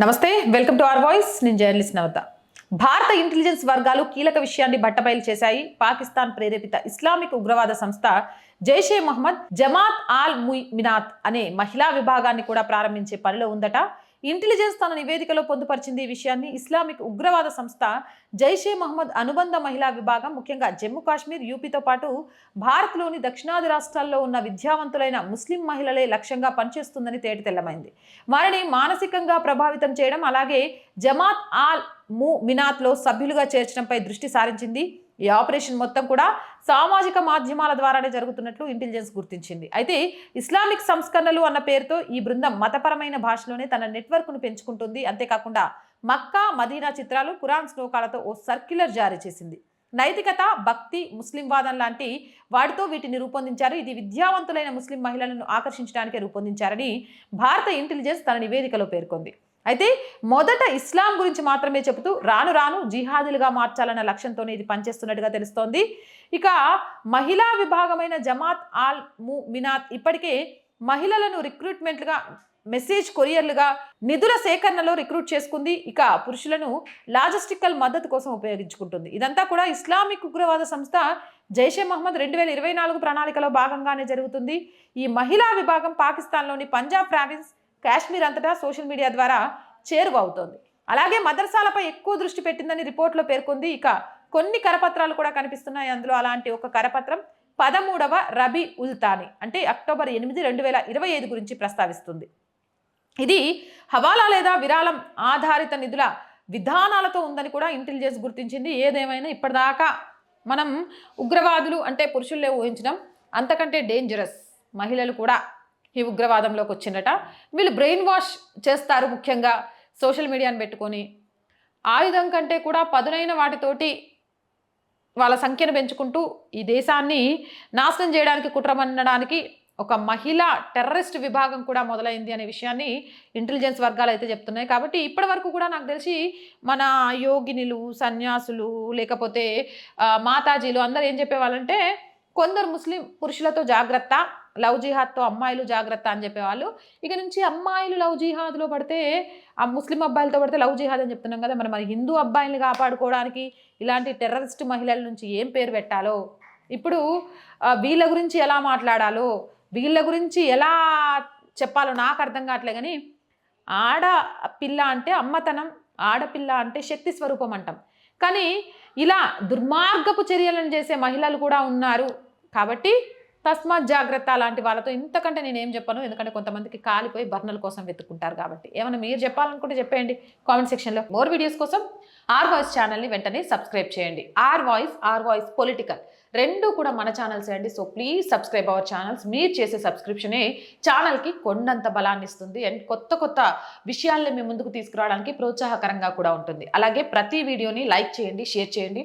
నమస్తే welcome to our voice. నేను journalist Navata. భారత ఇంటెలిజెన్స్ వర్గాలు కీలక విషయాన్ని బట్టబయలు చేశాయి. పాకిస్తాన్ ప్రేరేపిత ఇస్లామిక్ ఉగ్రవాద సంస్థ జైషే మహమ్మద్ జమాత్ ఆల్ మినాత్ అనే మహిళా విభాగాన్ని కూడా ప్రారంభించే పనిలో ఉందట. ఇంటెలిజెన్స్ తన నివేదికలో పొందుపరిచింది ఈ విషయాన్ని ఇస్లామిక్ ఉగ్రవాద సంస్థ జైషే మహమ్మద్ అనుబంధ మహిళా విభాగం ముఖ్యంగా జమ్మూ కాశ్మీర్ యూపీతో పాటు భారత్లోని దక్షిణాది రాష్ట్రాల్లో ఉన్న విద్యావంతులైన ముస్లిం మహిళలే లక్ష్యంగా పనిచేస్తుందని తేటి తెల్లమైంది వారిని మానసికంగా ప్రభావితం చేయడం అలాగే జమాత్ ఆల్ ము మినాత్లో సభ్యులుగా చేర్చడంపై దృష్టి సారించింది. ఈ ఆపరేషన్ మొత్తం కూడా సామాజిక మాధ్యమాల ద్వారానే జరుగుతున్నట్లు ఇంటెలిజెన్స్ గుర్తించింది. అయితే ఇస్లామిక్ సంస్కరణలు అన్న పేరుతో ఈ బృందం మతపరమైన భాషలోనే తన నెట్వర్క్ను పెంచుకుంటుంది. అంతేకాకుండా మక్కా మదీనా చిత్రాలు ఖురాన్ శ్లోకాలతో ఓ సర్క్యులర్ జారీ చేసింది. నైతికత భక్తి ముస్లిం వాదం లాంటి వాటితో వీటిని రూపొందించారు. ఇది విద్యావంతులైన ముస్లిం మహిళలను ఆకర్షించడానికే రూపొందించారని భారత ఇంటెలిజెన్స్ తన నివేదికలో పేర్కొంది. అయితే మొదట ఇస్లాం గురించి మాత్రమే చెబుతూ రాను రాను జిహాదులుగా మార్చాలన్న లక్ష్యంతోనే ఇది పనిచేస్తున్నట్టుగా తెలుస్తోంది. ఇక మహిళా విభాగమైన జమాత్ ఆల్ ము మినాత్ ఇప్పటికే మహిళలను రిక్రూట్మెంట్లుగా మెసేజ్ కొరియర్లుగా నిధుల సేకరణలో రిక్రూట్ చేసుకుంది. ఇక పురుషులను లాజిస్టికల్ మద్దతు కోసం ఉపయోగించుకుంటుంది. ఇదంతా కూడా ఇస్లామిక్ ఉగ్రవాద సంస్థ జైషే మహమ్మద్ రెండు వేల ఇరవై నాలుగు ప్రణాళికలో భాగంగానే జరుగుతుంది. ఈ మహిళా విభాగం పాకిస్తాన్లోని పంజాబ్ ప్రావిన్స్ కాశ్మీర్ అంతటా సోషల్ మీడియా ద్వారా చేరువవుతోంది. అలాగే మదర్సాలపై ఎక్కువ దృష్టి పెట్టిందని రిపోర్ట్లో పేర్కొంది. ఇక కొన్ని కరపత్రాలు కూడా కనిపిస్తున్నాయి. అందులో అలాంటి ఒక కరపత్రం పదమూడవ రబీ ఉల్తాని అంటే అక్టోబర్ ఎనిమిది రెండు వేల ఇరవై ఐదు గురించి ప్రస్తావిస్తుంది. ఇది హవాలా లేదా విరాళం ఆధారిత నిధుల విధానాలతో ఉందని కూడా ఇంటెలిజెన్స్ గుర్తించింది. ఏదేమైనా ఇప్పటిదాకా మనం ఉగ్రవాదులు అంటే పురుషుల్లే ఊహించడం అంతకంటే డేంజరస్ మహిళలు కూడా ఈ ఉగ్రవాదంలోకి వచ్చిందట. వీళ్ళు బ్రెయిన్ వాష్ చేస్తారు ముఖ్యంగా సోషల్ మీడియాని పెట్టుకొని. ఆయుధం కంటే కూడా పదునైన వాటితోటి వాళ్ళ సంఖ్యను పెంచుకుంటూ ఈ దేశాన్ని నాశనం చేయడానికి కుట్రమన్నడానికి ఒక మహిళా టెర్రరిస్ట్ విభాగం కూడా మొదలైంది అనే విషయాన్ని ఇంటెలిజెన్స్ వర్గాలు అయితే చెప్తున్నాయి. కాబట్టి ఇప్పటి వరకు కూడా నాకు తెలిసి మన యోగినులు సన్యాసులు లేకపోతే మాతాజీలు అందరూ ఏం చెప్పేవాళ్ళంటే కొందరు ముస్లిం పురుషులతో జాగ్రత్త లవ్ జిహాద్తో అమ్మాయిలు జాగ్రత్త అని చెప్పేవాళ్ళు. ఇక నుంచి అమ్మాయిలు లవ్ జిహాద్లో పడితే ఆ ముస్లిం అబ్బాయిలతో పడితే లవ్ జిహాద్ అని చెప్తున్నాం కదా మరి మరి హిందూ అబ్బాయిల్ని కాపాడుకోవడానికి ఇలాంటి టెర్రరిస్ట్ మహిళల నుంచి ఏం పేరు పెట్టాలో? ఇప్పుడు వీళ్ళ గురించి ఎలా మాట్లాడాలో వీళ్ళ గురించి ఎలా చెప్పాలో నాకు అర్థం కావట్లే కానీ ఆడ పిల్ల అంటే అమ్మతనం ఆడపిల్ల అంటే శక్తి స్వరూపం అంటాం. కానీ ఇలా దుర్మార్గపు చర్యలను చేసే మహిళలు కూడా ఉన్నారు. కాబట్టి తస్మాత్ జాగ్రత్త లాంటి వాళ్ళతో ఇంతకంటే నేను ఏం చెప్పను. ఎందుకంటే కొంతమందికి కాలిపోయి బర్నల కోసం వెతుక్కుంటారు కాబట్టి. ఏమైనా మీరు చెప్పాలనుకుంటే చెప్పేయండి కామెంట్ సెక్షన్లో. మోర్ వీడియోస్ కోసం ఆర్ వాయిస్ ఛానల్ని వెంటనే సబ్స్క్రైబ్ చేయండి. R voice R voice political రెండు కూడా మన ఛానల్స్ అండి. So please subscribe our channels. మీరు చేసే సబ్స్క్రిప్షనే ఛానల్కి కొండంత బలాన్ని ఇస్తుంది. అండ్ కొత్త కొత్త విషయాల్ని మీ ముందుకు తీసుకురావడానికి ప్రోత్సాహకరంగా కూడా ఉంటుంది. అలాగే ప్రతి వీడియోని లైక్ చేయండి షేర్ చేయండి.